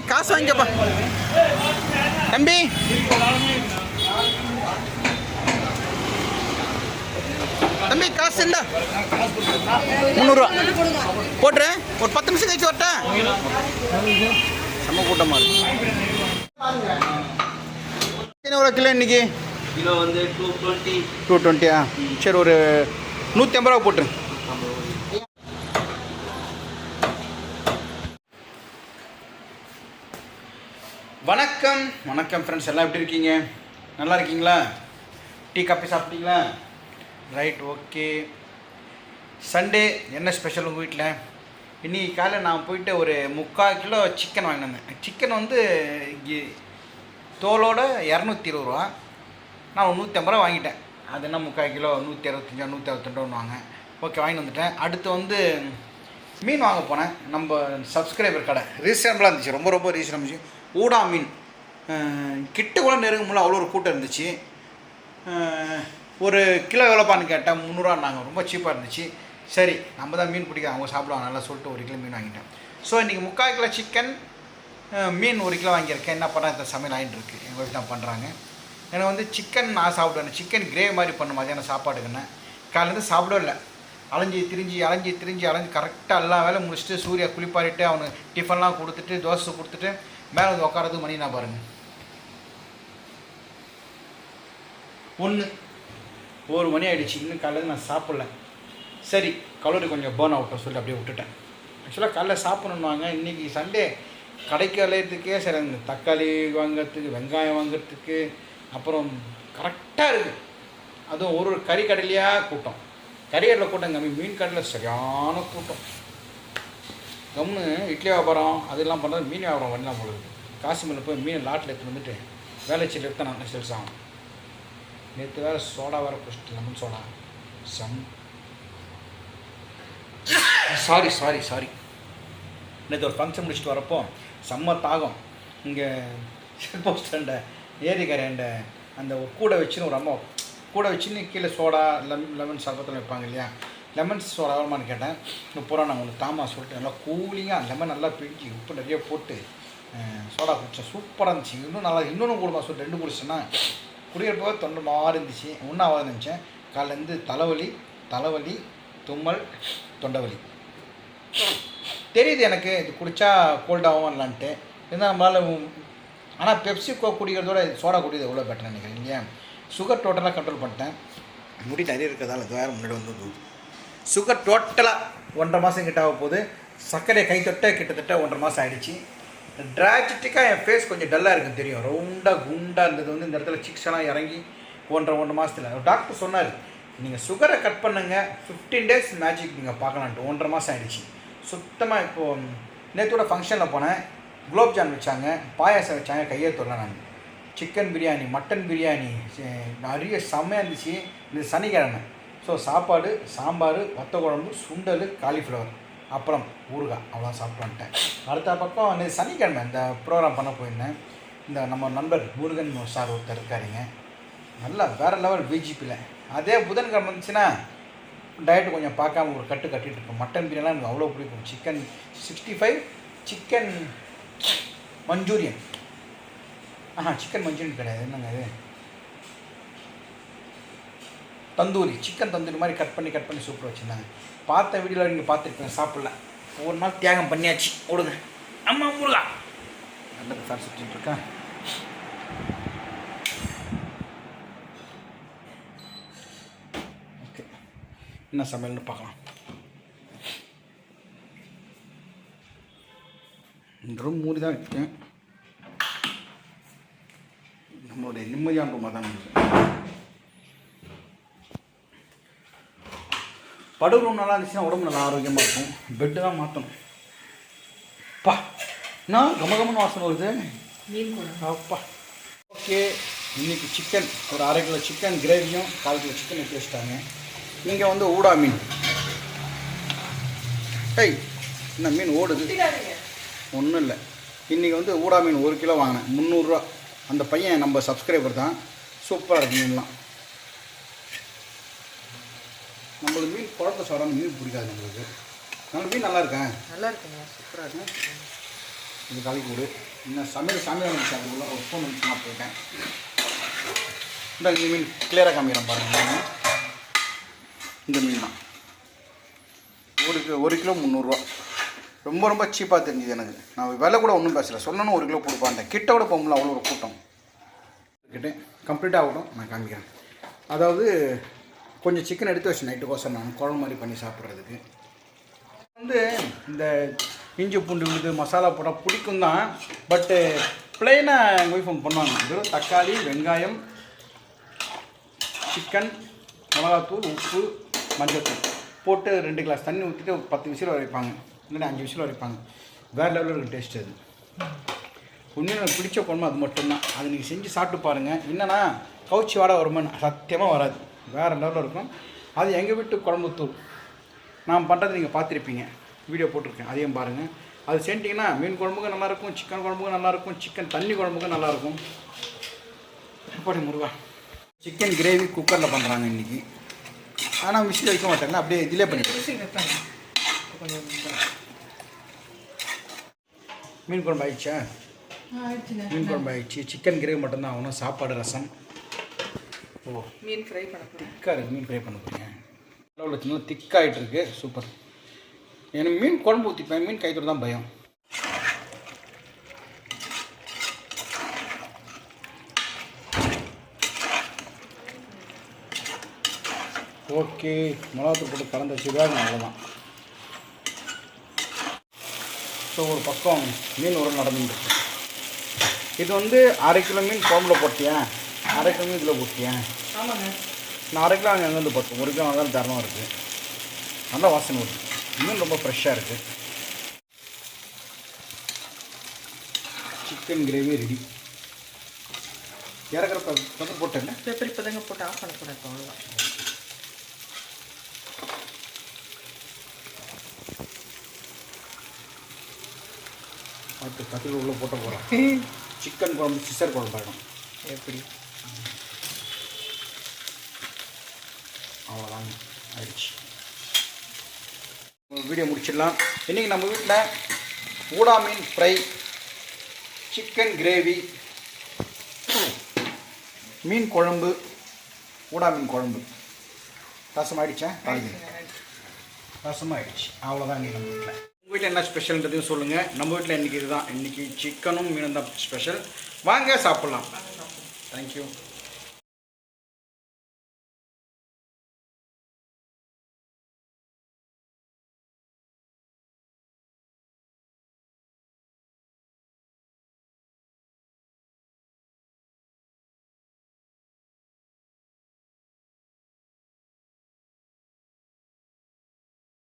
தம்பி காசு வாங்கிக்கப்பா. தம்பி. தம்பி காசு இல்லை முந்நூறுரூவா போட்டுறேன். ஒரு பத்து நிமிஷம் கழிச்சு வரட்டேன். செம்ம கூட்டமாக இருக்கு. எவ்வளோ கிலோ இன்னைக்கு? கிலோ வந்து டூ டுவெண்ட்டி டூ டுவெண்ட்டியா சரி ஒரு நூற்றி ஐம்பது ரூபா போட்டுரு. வணக்கம். வணக்கம் ஃப்ரெண்ட்ஸ் எல்லாம் எப்படி இருக்கீங்க? நல்லா இருக்கீங்களா? டீ காஃபி சாப்பிட்டீங்களா? ரைட் ஓகே சண்டே என்ன ஸ்பெஷல் உங்கள் வீட்டில் இன்னைக்கு காலையில் நான் போயிட்டு ஒரு முக்கால் கிலோ சிக்கன் வாங்கினேன் வந்தேன். சிக்கன் வந்து இங்கே தோலோட இரநூத்தி இருபது ரூபா. நான் ஒரு நூற்றி ஐம்பது ரூபா வாங்கிட்டேன். அது என்ன முக்கால் கிலோ? நூற்றி அறுபத்தஞ்சா நூற்றி அறுபத்தெண்டு வாங்க. ஓகே வாங்கிட்டு வந்துட்டேன். அடுத்து வந்து மீன் வாங்க போனேன். நம்ம சப்ஸ்கிரைபர் கடை. ரீசனபிளாக இருந்துச்சு. ரொம்ப ரொம்ப ரீசனபிள் இருந்துச்சு. ஊடா மீன் கிட்ட கூட நெருங்க முடியல அவ்வளோ ஒரு கூட்டம் இருந்துச்சு. ஒரு கிலோ எவ்வளோப்பான்னு கேட்டேன் முந்நூறுவான்னாங்க ரொம்ப சீப்பாக இருந்துச்சு. சரி நம்ம தான் மீன் பிடிக்க அவங்க சாப்பிடுவாங்க நல்லா சொல்லிட்டு ஒரு கிலோ மீன் வாங்கிட்டேன். ஸோ இன்றைக்கி முக்கால் கிலோ சிக்கன் மீன் ஒரு கிலோ வாங்கியிருக்கேன். என்ன பண்ண இந்த சமையல் ஆகிட்டு இருக்கு. எங்கள் வீட்டு தான் பண்ணுறாங்க எனக்கு வந்து சிக்கன் நான் சாப்பிடுவேன். சிக்கன் கிரேவி மாதிரி பண்ண மதியானம் சாப்பாடுக்குன்னு காலையிலேருந்து சாப்பிடவே இல்லை. அலைஞ்சி திரிஞ்சு அலைஞ்சி திரிஞ்சு அலைஞ்சி கரெக்டாக எல்லா வேலை முடிச்சுட்டு சூர்யா குளிப்பாரிட்டு அவனுக்கு டிஃபன்லாம் கொடுத்துட்டு தோசை கொடுத்துட்டு மேலே வந்து உட்காரது மணி நான் பாருங்கள் ஒன்று ஒரு மணி ஆகிடுச்சு இன்னும் காலையில் நான் சாப்பிடல. சரி கலோரி கொஞ்சம் பேர்ன் அவுட்டை சொல்லி அப்படியே விட்டுட்டேன். ஆக்சுவலாக காலைல சாப்பிடணுன்னாங்க இன்றைக்கி சண்டே கடைக்கு அலையிறதுக்கே சரி அந்த தக்காளி வாங்குறதுக்கு வெங்காயம் வாங்கிறதுக்கு அப்புறம் கரெக்டாக இருக்குது அதுவும் ஒரு ஒரு கறி கடையிலையாக கூட்டம். கறி கடையில் கூட்டம் கம்மி மீன் கடையில் சரியான கூட்டம். கம்னு இட்லி வியாபாரம் அதெல்லாம் பண்ணுறது மீன் வியாபாரம் பண்ணலாம் போல இருக்குது காசிமேல போய் மீன் லாட்டில் எடுத்துகிட்டு வந்துட்டு வேலைச்சியில் எடுத்து நான் சேல்ஸ் ஆகும் நேற்று வேறு சோடா வேறு குடிச்சிட்டு lemon soda. Some. Sorry sorry sorry நேற்று ஒரு ஃபங்க்ஷன் முடிச்சுட்டு வரப்போ செம்ம தாகம். இங்கே செக் போஸ்டாண்ட ஏரிக்கரையாண்ட அந்த கூடை வச்சுன்னு ஒரு அம்மா கூடை வச்சுன்னு கீழே சோடா லெமன் லெமன் சர்பத்தில் வைப்பாங்க இல்லையா? லெமன் சோடா கேட்டேன். முப்பது ரூபா நான் உங்களுக்கு தாமா சொல்லிட்டு நல்லா கூலிங்காக லெமன் நல்லா பிடிச்சி உப்பு நிறைய போட்டு சோடா குடித்தேன் சூப்பராக இருந்துச்சு. இன்னும் நல்லா இன்னொன்று கூடமா சொல்லிட்டு ரெண்டு குடிச்சேன்னா குடிக்கிறப்போ தொண்டை மாறி இருந்துச்சு. ஒன்றாவது ஆகாது நினச்சேன். காலையிலேருந்து தலைவலி தலைவலி தும்மல் தொண்டைவலி. தெரியுது எனக்கு இது குடித்தா கோல்டாகவும் இல்லான்ட்டு இருந்தால் நம்மளால் ஆனால் பெப்சி கோ குடிக்கிறதோட சோடா குடிக்கிறது எவ்வளோ பெட்டர் நினைக்கிறேன். இல்லையா? சுகர் டோட்டலாக கண்ட்ரோல் பண்ணிட்டேன். முடி நிறைய இருக்கிறதால அது வேறு முன்னாடி வந்து போகுது சுகர் டோட்டலாக ஒன்றரை மாதம் கிட்ட ஆக போகுது. சர்க்கரை கை தொட்ட கிட்டத்தட்ட ஒன்றரை மாதம் ஆகிடுச்சு ட்ராஜிட்டிக்காக என் ஃபேஸ் கொஞ்சம் டல்லாக இருக்குது தெரியும். ரவுண்டாக குண்டாக இருந்தது வந்து இந்த இடத்துல சிக்ஸெல்லாம் இறங்கி ஒன்றரை ஒன்றரை மாதத்தில் டாக்டர் சொன்னார் நீங்கள் சுகரை கட் பண்ணுங்க. ஃபிஃப்டீன் டேஸ் மேஜிக் நீங்கள் பார்க்கலான்ட்டு ஒன்றரை மாதம் ஆகிடுச்சு சுத்தமாக இப்போது நேற்றோட ஃபங்க்ஷனில் போனேன். குலோப்ஜான் வச்சாங்க பாயாசம் வச்சாங்க கையை தொடல நான். சிக்கன் பிரியாணி மட்டன் பிரியாணி நிறைய செம்மையாக இருந்துச்சு. இந்த சனிக்கிழமை. ஸோ சாப்பாடு சாம்பார் வத்த குழம்பு சுண்டல் காலிஃப்ளவர் அப்புறம் ஊறுகாய் அவ்வளோ சாப்பிட்டு வந்துட்டேன் அடுத்த பக்கம் நேற்று சனிக்கிழமை இந்த ப்ரோக்ராம் பண்ண போயிருந்தேன். இந்த நம்ம நண்பர் முருகன் சார் ஒருத்தர் இருக்காருங்க. நல்லா வேறு லெவல் பிஜிபியில் அதே புதன்கிழமை இருந்துச்சுன்னா டயட்டு கொஞ்சம் பார்க்காம ஒரு கட்டு கட்டிகிட்டு இருக்கோம் மட்டன் பிரியாணிலாம் எனக்கு அவ்வளோ பிடிக்கும். Chicken sixty five chicken manchurian ஆஹா சிக்கன் மஞ்சூரியன் கிடையாது. என்னங்க இது? தந்தூரி சிக்கன் தந்தூரி மாதிரி கட் பண்ணி கட் பண்ணி சூப்பர் வச்சுருந்தாங்க. பார்த்த வீடியோவில் நீங்கள் பார்த்துருப்பீங்க சாப்பிடல. ஒரு நாள் தியாகம் பண்ணியாச்சு ஓடுங்க. அம்மா முருகா. நல்ல சார் சுற்றிட்டு இருக்கேன். ஓகே. என்ன சமையல்னு பார்க்கலாம். ரூம் மூடி தான் வச்சுட்டேன் நம்மளுடைய நிம்மதியான ரூமாக தான் இருக்குது. படு ரூம் நல்லா இருந்துச்சுன்னா உடம்பு நல்லா ஆரோக்கியமாக இருக்கும். பெட்டு தான் மாற்றணும் பா என்ன கமகமன்னு வாசனை வருது? அப்பா. ஓகே இன்னைக்கு சிக்கன் ஒரு அரை கிலோ சிக்கன் கிரேவியும் கால் கிலோ சிக்கன் எடுத்து வச்சுட்டாங்க. இங்கே வந்து ஊடா மீன். ஏய் என்ன மீன் ஓடுது? ஒன்றும் இல்லை. இன்றைக்கி வந்து ஊடா மீன் ஒரு கிலோ வாங்கினேன். முந்நூறுரூவா அந்த பையன் நம்ம சப்ஸ்கிரைபர் தான். சூப்பராக இருக்கு மீன்லாம். நம்மளுக்கு மீன் குழப்ப சாப்பிடாம மீன் பிடிக்காது நம்மளுக்கு. நம்ம மீன் நல்லா இருக்கேன் நல்லா இருக்குங்க. சூப்பராக இருக்கும் இது கலக்கி கொடு. இன்னும் சமையல் சமையல் நிமிஷம் அதுக்குள்ள ஒரு ஸ்பூன் நிமிஷமாக போயிட்டேன் இந்த இந்த மீன் கிளியராக காமிக்கிறேன் பாருங்கள் நான் இந்த மீன் தான். ஒரு கிலோ ஒரு கிலோ முந்நூறுரூவா ரொம்ப ரொம்ப சீப்பாக தெரிஞ்சுது எனக்கு. நான் விலை கூட ஒன்றும் பேசலை. சொல்லணும் ஒரு கிலோ கொடுப்பான் கிட்ட கூட போக முடியல அவ்வளோ ஒரு கூட்டம். கிட்டே கம்ப்ளீட்டாக ஆகட்டும் நான் காமிக்கிறேன். அதாவது கொஞ்சம் சிக்கன் எடுத்து வச்சு நைட்டுக்கோசம் நான் குழம்பு மாதிரி பண்ணி சாப்பிட்றதுக்கு. வந்து இந்த இஞ்சி பூண்டு விழுது மசாலா போட்டால் பிடிக்கும் தான். பட்டு பிளெயினாக எங்கள் ஒய்ஃப் ஒன்று பண்ணுவாங்க. வெறும் தக்காளி வெங்காயம் சிக்கன் மிளகாத்தூள் உப்பு மஞ்சள்தூள் போட்டு ரெண்டு கிளாஸ் தண்ணி ஊற்றிட்டு பத்து விசில் வரைப்பாங்க. இல்லைன்னா அஞ்சு விசில் வரைப்பாங்க. வேறு லெவலில் இருக்கும் டேஸ்ட் அது. உண்மையாக எனக்கு பிடிச்ச குழம்பு அது மட்டும்தான். அது நீங்கள் செஞ்சு சாப்பிட்டு பாருங்கள் என்னென்னா கவுச்சி வாடை வருமானு சத்தியமாக வராது. வேறு லெவலில் இருக்கும் அது எங்கள் வீட்டு குழம்பு தூள் நான் பண்ணுறது நீங்கள் பார்த்துருப்பீங்க. வீடியோ போட்டிருக்கேன். அதையும் பாருங்கள் அது செஞ்சிட்டிங்கன்னா மீன் குழம்புக்கும் நல்லாயிருக்கும் சிக்கன் குழம்புக்கும் நல்லாயிருக்கும் சிக்கன் தண்ணி குழம்புக்கும் நல்லாயிருக்கும் எப்படி முருகா. சிக்கன் கிரேவி குக்கரில் பண்ணுறாங்க இன்றைக்கி ஆனால் விசில் வைக்க மாட்டாங்க. அப்படியே இதிலே பண்ணிட்டு மீன் குழம்பு ஆயிடுச்சா? மீன் குழம்பு ஆயிடுச்சு. சிக்கன் கிரேவி மட்டும்தான் ஆகணும். சாப்பாடு ரசம். ஓ மீன் ஃப்ரை பண்ண திக்காக இருக்குது மீன் ஃப்ரை பண்ண போகிறீங்க அளவில் வச்சுருந்தோம் திக்காகிட்டு இருக்கு சூப்பர். எனக்கு மீன் குழம்பு ஊற்றிப்பேன் மீன் கைத்தோடு தான் பயம். ஓகே. மிளகாத்தூள் போட்டு கலந்து வச்சு வேகணும் அவ்வளோதான் ஸோ ஒரு பக்கம் மீன் உரம் நடந்துட்டு இருக்கு. இது வந்து அரை கிலோ மீன் குழம்புல போட்டியா? அரை கிலோ மீன் இதில் போட்டியா? ஆமாங்க. நான் அரை கிலோ அங்கே வந்து பார்த்தோம் ஒரு கிலோ அங்கே தரமாக இருக்குது நல்ல வாசனை வருது. இன்னும் ரொம்ப ஃப்ரெஷ்ஷாக இருக்குது சிக்கன் கிரேவி ரெடி இறக்குற பக்கம் போட்டேன் பேப்பர் இப்போ தாங்க போட்டு ஆஃப் பண்ணக்கூடாது அவ்வளோதான் பார்த்து கத்திரி உள்ளே போட்ட போகிறேன் சிக்கன் குழம்பு சிசர் குழம்பு ஆகிடும் எப்படி அவ்வளோதாங்க ஆயிடுச்சு வீடியோ முடிச்சிடலாம். இன்றைக்கி நம்ம வீட்டில் ஊடா மீன் ஃப்ரை சிக்கன் கிரேவி மீன் குழம்பு ஊடா மீன் குழம்பு. ரசம் ஆயிடுச்சா ரசம் ஆயிடுச்சு அவ்வளோதான் நம்ம வீட்டில் உங்கள் வீட்டில் என்ன ஸ்பெஷல்ன்றதையும் சொல்லுங்கள் நம்ம வீட்டில் இன்றைக்கி இதுதான். இன்றைக்கி சிக்கனும் மீனும் தான் ஸ்பெஷல் வாங்க சாப்பிட்லாம். தேங்க்யூ